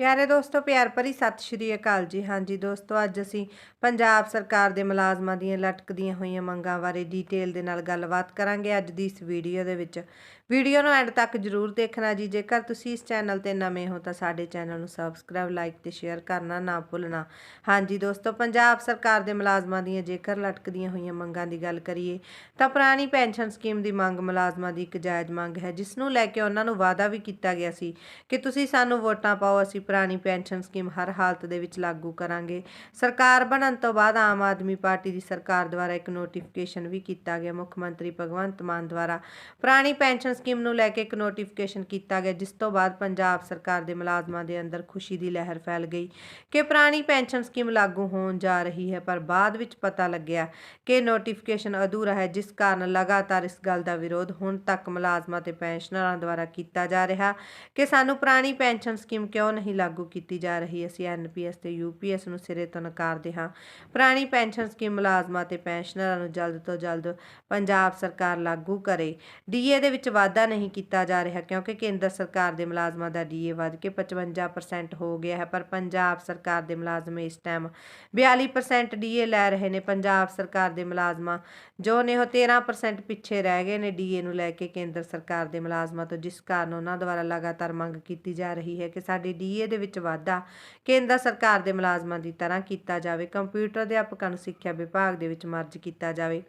ਪਿਆਰੇ ਦੋਸਤੋ, ਪਿਆਰ ਭਰੀ ਸਤਿ ਸ਼੍ਰੀ ਅਕਾਲ ਜੀ। ਹਾਂਜੀ ਦੋਸਤੋ, ਅੱਜ ਅਸੀਂ ਪੰਜਾਬ ਸਰਕਾਰ ਦੇ ਮੁਲਾਜ਼ਮਾਂ ਦੀਆਂ ਲਟਕਦੀਆਂ ਹੋਈਆਂ ਮੰਗਾਂ ਬਾਰੇ ਡੀਟੇਲ ਦੇ ਨਾਲ ਗੱਲਬਾਤ ਕਰਾਂਗੇ। ਅੱਜ ਦੀ ਇਸ ਵੀਡੀਓ ਦੇ ਵਿੱਚ ਵੀਡੀਓ ਨੂੰ ਐਂਡ ਤੱਕ ਜਰੂਰ ਦੇਖਣਾ ਜੀ। ਜੇਕਰ ਤੁਸੀਂ ਇਸ ਚੈਨਲ ਤੇ ਨਵੇਂ ਹੋ, ਤਾਂ ਸਾਡੇ ਚੈਨਲ ਨੂੰ ਸਬਸਕ੍ਰਾਈਬ ਲਾਈਕ ਤੇ ਸ਼ੇਅਰ ਕਰਨਾ ਨਾ ਭੁੱਲਣਾ। ਹਾਂਜੀ ਦੋਸਤੋ, ਪੰਜਾਬ ਸਰਕਾਰ ਦੇ ਮੁਲਾਜ਼ਮਾਂ ਦੀਆਂ ਜੇਕਰ ਲਟਕਦੀਆਂ ਹੋਈਆਂ ਮੰਗਾਂ ਦੀ ਗੱਲ ਕਰੀਏ, ਤਾਂ ਪੁਰਾਣੀ ਪੈਨਸ਼ਨ ਸਕੀਮ ਦੀ ਮੰਗ ਮੁਲਾਜ਼ਮਾਂ ਦੀ ਇੱਕ ਜਾਇਜ਼ ਮੰਗ ਹੈ, ਜਿਸ ਨੂੰ ਲੈ ਕੇ ਉਹਨਾਂ ਨੂੰ ਵਾਅਦਾ ਵੀ ਕੀਤਾ ਗਿਆ ਸੀ ਕਿ ਤੁਸੀਂ ਸਾਨੂੰ ਵੋਟਾਂ ਪਾਓ, ਅਸੀਂ ਪੁਰਾਣੀ ਪੈਨਸ਼ਨ ਸਕੀਮ ਹਰ ਹਾਲਤ ਦੇ ਵਿੱਚ ਲਾਗੂ ਕਰਾਂਗੇ। ਸਰਕਾਰ ਬਣਨ ਤੋਂ ਬਾਅਦ ਆਮ ਆਦਮੀ ਪਾਰਟੀ ਦੀ ਸਰਕਾਰ ਦੁਆਰਾ ਇੱਕ ਨੋਟੀਫਿਕੇਸ਼ਨ ਵੀ ਕੀਤਾ ਗਿਆ, ਮੁੱਖ ਮੰਤਰੀ ਭਗਵੰਤ ਮਾਨ ਦੁਆਰਾ। ਪੁਰਾਣੀ ਪੈਨਸ਼ਨ ਸਕੀਮ ਨੂੰ ਲੈ ਕੇ ਇੱਕ ਨੋਟੀਫਿਕੇਸ਼ਨ ਕੀਤਾ ਗਿਆ, ਜਿਸ ਤੋਂ ਬਾਅਦ ਪੰਜਾਬ ਸਰਕਾਰ ਦੇ ਮੁਲਾਜ਼ਮਾਂ ਦੇ ਅੰਦਰ ਖੁਸ਼ੀ ਦੀ ਲਹਿਰ ਫੈਲ ਗਈ ਕਿ ਪੁਰਾਣੀ ਪੈਨਸ਼ਨ ਸਕੀਮ ਲਾਗੂ ਹੋਣ ਜਾ ਰਹੀ ਹੈ, ਪਰ ਬਾਅਦ ਵਿੱਚ ਪਤਾ ਲੱਗਿਆ ਕਿ ਨੋਟੀਫਿਕੇਸ਼ਨ ਅਧੂਰਾ ਹੈ, ਜਿਸ ਕਾਰਨ ਲਗਾਤਾਰ ਇਸ ਗੱਲ ਦਾ ਵਿਰੋਧ ਹੁਣ ਤੱਕ ਮੁਲਾਜ਼ਮਾਂ ਤੇ ਪੈਨਸ਼ਨਰਾਂ ਦੁਆਰਾ ਕੀਤਾ ਜਾ ਰਿਹਾ ਕਿ ਸਾਨੂੰ ਪੁਰਾਣੀ ਪੈਨਸ਼ਨ ਸਕੀਮ ਕਿਉਂ ਨਹੀਂ ਲਾਗੂ ਕੀਤੀ ਜਾ ਰਹੀ ਅਸੀਂ ਐਨਪੀਐਸ ਤੇ ਯੂਪੀਐਸ ਨੂੰ ਸਿਰੇ ਤੋਂ ਨਕਾਰਦੇ ਹਾਂ। ਪੁਰਾਣੀ ਪੈਨਸ਼ਨ ਸਕੀਮ ਮੁਲਾਜ਼ਮਾਂ ਤੇ ਪੈਨਸ਼ਨਰਾਂ ਨੂੰ ਜਲਦ ਤੋਂ ਜਲਦ ਪੰਜਾਬ ਸਰਕਾਰ ਲਾਗੂ ਕਰੇ। ਡੀਏ ਦੇ ਵਿੱਚ ਵਾਧਾ ਨਹੀਂ ਕੀਤਾ ਜਾ ਰਿਹਾ ਕਿਉਂਕਿ ਕੇਂਦਰ ਸਰਕਾਰ ਦੇ ਮੁਲਾਜ਼ਮਾਂ ਦਾ ਡੀਏ ਵੱਧ ਕੇ 55% ਹੋ ਗਿਆ ਹੈ। ਪਰ ਪੰਜਾਬ ਸਰਕਾਰ ਦੇ ਮੁਲਾਜ਼ਮ ਇਸ ਟਾਈਮ 42% ਡੀਏ ਲੈ ਰਹੇ ਨੇ। ਪੰਜਾਬ ਸਰਕਾਰ ਦੇ ਮੁਲਾਜ਼ਮਾਂ ਜੋ ਨੇ ਉਹ 13% ਪਿੱਛੇ ਰਹਿ ਗਏ ਨੇ ਡੀਏ ਨੂੰ ਲੈ ਕੇ ਕੇਂਦਰ ਸਰਕਾਰ ਦੇ ਮੁਲਾਜ਼ਮਾਂ ਤੋਂ, ਜਿਸ ਕਾਰਨ ਉਹਨਾਂ ਦੁਆਰਾ ਲਗਾਤਾਰ ਮੰਗ ਕੀਤੀ ਜਾ ਰਹੀ ਹੈ ਕਿ ਸਾਡੀ ਡੀਏ ਦੇ ਵਿੱਚ ਵਾਧਾ ਕੇਂਦਰ ਸਰਕਾਰ ਦੇ ਮੁਲਾਜ਼ਮਾਂ ਦੀ ਤਰ੍ਹਾਂ ਕੀਤਾ ਜਾਵੇ, ਕੰਪਿਊਟਰ ਅਧਿਆਪਕਾਂ ਨੂੰ ਸਿੱਖਿਆ ਵਿਭਾਗ ਦੇ ਵਿੱਚ ਮਰਜ ਕੀਤਾ ਜਾਵੇ।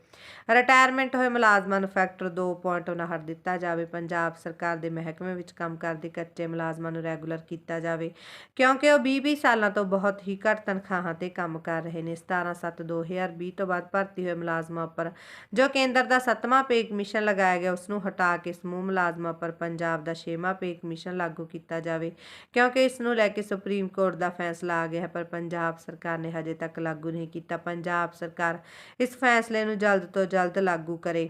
ਰਿਟਾਇਰਮੈਂਟ ਹੋਏ ਮੁਲਾਜ਼ਮਾਂ ਨੂੰ ਫੈਕਟਰ 2.59 ਦਿੱਤਾ ਜਾਵੇ। ਪੰਜਾਬ ਸਰਕਾਰ ਦੇ ਮਹਿਕਮੇ ਵਿੱਚ ਕੰਮ ਕਰਦੇ ਕੱਚੇ ਮੁਲਾਜ਼ਮਾਂ ਨੂੰ ਰੈਗੂਲਰ ਕੀਤਾ ਜਾਵੇ, ਕਿਉਂਕਿ ਉਹ 20-20 ਸਾਲਾਂ ਤੋਂ ਬਹੁਤ ਹੀ ਘੱਟ ਤਨਖਾਹਾਂ ਤੇ ਕੰਮ ਕਰ ਰਹੇ ਨੇ। 17/7/2020 ਤੋਂ ਬਾਅਦ ਭਰਤੀ ਹੋਏ ਮੁਲਾਜ਼ਮਾਂ ਉੱਪਰ ਜੋ ਕੇਂਦਰ ਦਾ 7ਵਾਂ ਪੇ ਕਮਿਸ਼ਨ ਲਗਾਇਆ ਗਿਆ ਉਸ ਨੂੰ ਹਟਾ ਕੇ ਸਮੂਹ ਮੁਲਾਜ਼ਮਾਂ ਉੱਪਰ ਪੰਜਾਬ ਦਾ 6ਵਾਂ ਪੇ ਕਮਿਸ਼ਨ ਲਾਗੂ ਕੀਤਾ ਜਾਵੇ, ਕਿਉਂਕਿ ਇਸ ਨੂੰ ਲੈ ਕੇ ਸੁਪਰੀਮ ਕੋਰਟ ਦਾ ਫੈਸਲਾ ਆ ਗਿਆ ਹੈ, ਪਰ ਪੰਜਾਬ ਸਰਕਾਰ ਨੇ ਹਜੇ ਤੱਕ ਲਾਗੂ ਨਹੀਂ ਕੀਤਾ। ਪੰਜਾਬ ਸਰਕਾਰ ਇਸ ਫੈਸਲੇ ਨੂੰ ਜਲਦ ਤੋਂ ਜਲਦ ਲਾਗੂ ਕਰੇ।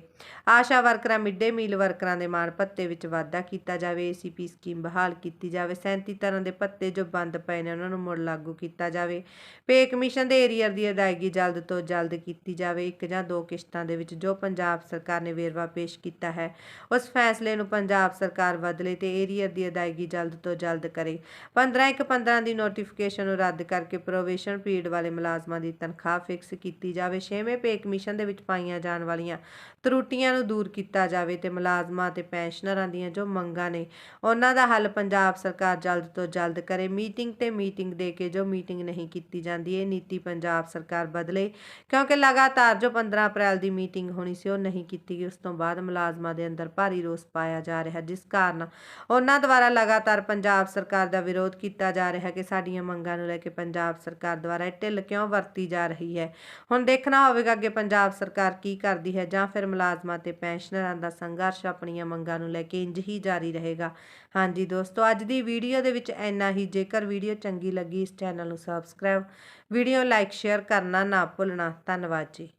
ਆਸ਼ਾ ਵਰਕਰਾਂ ਮਿੱਡੇ ਮੀਲ ਵਰਕਰਾਂ ਦੇ ਮਾਣ ਭੱਤੇ ਵਿੱਚ ਵਾਧਾ ਕੀਤਾ ਜਾਵੇ ਏਸੀਪੀ ਸਕੀਮ ਬਹਾਲ ਕੀਤੀ ਜਾਵੇ 37 ਤਰ੍ਹਾਂ ਦੇ ਭੱਤੇ ਜੋ ਬੰਦ ਪਏ ਨੇ, ਉਹਨਾਂ ਨੂੰ ਮੁੜ ਲਾਗੂ ਕੀਤਾ ਜਾਵੇ। ਪੇ ਕਮਿਸ਼ਨ ਦੇ ਏਰੀਅਰ ਦੀ ਅਦਾਇਗੀ ਜਲਦ ਤੋਂ ਜਲਦ ਕੀਤੀ ਜਾਵੇ। ਇੱਕ ਜਾਂ ਦੋ ਕਿਸ਼ਤਾਂ ਦੇ ਵਿੱਚ ਜੋ ਪੰਜਾਬ ਸਰਕਾਰ ਨੇ ਵੇਰਵਾ ਪੇਸ਼ ਕੀਤਾ ਹੈ, ਉਸ ਫੈਸਲੇ ਨੂੰ ਪੰਜਾਬ ਸਰਕਾਰ ਬਦਲੇ ਤੇ ਏਰੀਅਰ ਦੀ ਅਦਾਇਗੀ ਜਲਦ ਤੋਂ ਜਲਦ ਕਰੇ। 15 ਇੱਕ 15 ਦੀ ਨੋਟੀਫਿਕੇਸ਼ਨ ਨੂੰ ਰੱਦ ਕਰਕੇ ਪ੍ਰੋਵੇਸ਼ਨ ਪੀਰੀਅਡ ਵਾਲੇ ਮੁਲਾਜ਼ਮਾਂ ਦੀ ਤਨਖਾਹ ਫਿਕਸ ਕੀਤੀ ਜਾਵੇ। ਛੇਵੇਂ ਪੇ ਕਮਿਸ਼ਨ ਦੇ ਵਿੱਚ ਪਾਈਆਂ ਜਾਣ ਵਾਲੀਆਂ ਤਰੁੱਟੀਆਂ ਨੂੰ ਦੂਰ ਕੀਤਾ ਜਾਵੇ ਤੇ ਮੁਲਾਜ਼ਮਾਂ ਤੇ ਪੈਨਸ਼ਨਰਾਂ ਦੀਆਂ ਜੋ ਮੰਗਾਂ ਨੇ, ਉਹਨਾਂ ਦਾ ਹੱਲ ਪੰਜਾਬ ਸਰਕਾਰ ਜਲਦ ਤੋਂ ਜਲਦ ਕਰੇ। ਮੀਟਿੰਗ ਤੇ ਮੀਟਿੰਗ ਦੇ ਕੇ ਜੋ ਮੀਟਿੰਗ ਨਹੀਂ ਕੀਤੀ ਜਾਂਦੀ, ਇਹ ਨੀਤੀ ਪੰਜਾਬ ਸਰਕਾਰ ਬਦਲੇ, ਕਿਉਂਕਿ ਲਗਾਤਾਰ ਜੋ 15 ਅਪ੍ਰੈਲ ਦੀ ਮੀਟਿੰਗ ਹੋਣੀ ਸੀ, ਉਹ ਨਹੀਂ ਕੀਤੀ ਗਈ। ਉਸ ਤੋਂ ਬਾਅਦ ਮੁਲਾਜ਼ਮਾਂ ਦੇ ਅੰਦਰ ਭਾਰੀ ਰੋਸ ਪਾਇਆ ਜਾ ਰਿਹਾ, ਜਿਸ ਕਾਰਨ ਉਹਨਾਂ ਦੁਆਰਾ ਲਗਾਤਾਰ ਪੰਜਾਬ ਸਰਕਾਰ ਦਾ ਵਿਰੋਧ ਕੀਤਾ ਜਾ ਰਿਹਾ ਕਿ ਸਾਡੀਆਂ ਮੰਗਾਂ ਨੂੰ ਲੈ ਕੇ ਪੰਜਾਬ ਸਰਕਾਰ ਦੁਆਰਾ ਇਹ ਢਿੱਲ ਕਿਉਂ ਵਰਤੀ ਜਾ ਰਹੀ ਹੈ? ਹੁਣ ਦੇਖਣਾ ਹੋਵੇਗਾ ਕਿ ਪੰਜਾਬ ਸਰਕਾਰ ਕੀ ਕਰਦੀ ਹੈ ਜਾਂ ਫਿਰ ਮੁਲਾਜ਼ਮਾਂ ਤੇ ਪੈਨਸ਼ਨਰਾਂ ਦਾ ਸੰਘਰਸ਼ ਆਪਣੀਆਂ ਮੰਗਾਂ ਨੂੰ ਲੈ ਕੇ ਇੰਜ ਹੀ ਜਾਰੀ ਰਹੇਗਾ। ਹਾਂਜੀ ਦੋਸਤੋ, ਅੱਜ ਦੀ ਵੀਡੀਓ ਦੇ ਵਿੱਚ ਇੰਨਾ ਹੀ। ਜੇਕਰ ਵੀਡੀਓ ਚੰਗੀ ਲੱਗੀ, ਇਸ ਚੈਨਲ ਨੂੰ ਸਬਸਕ੍ਰਾਈਬ, ਵੀਡੀਓ ਲਾਈਕ, ਸ਼ੇਅਰ ਕਰਨਾ ਨਾ ਭੁੱਲਣਾ। ਧੰਨਵਾਦ ਜੀ।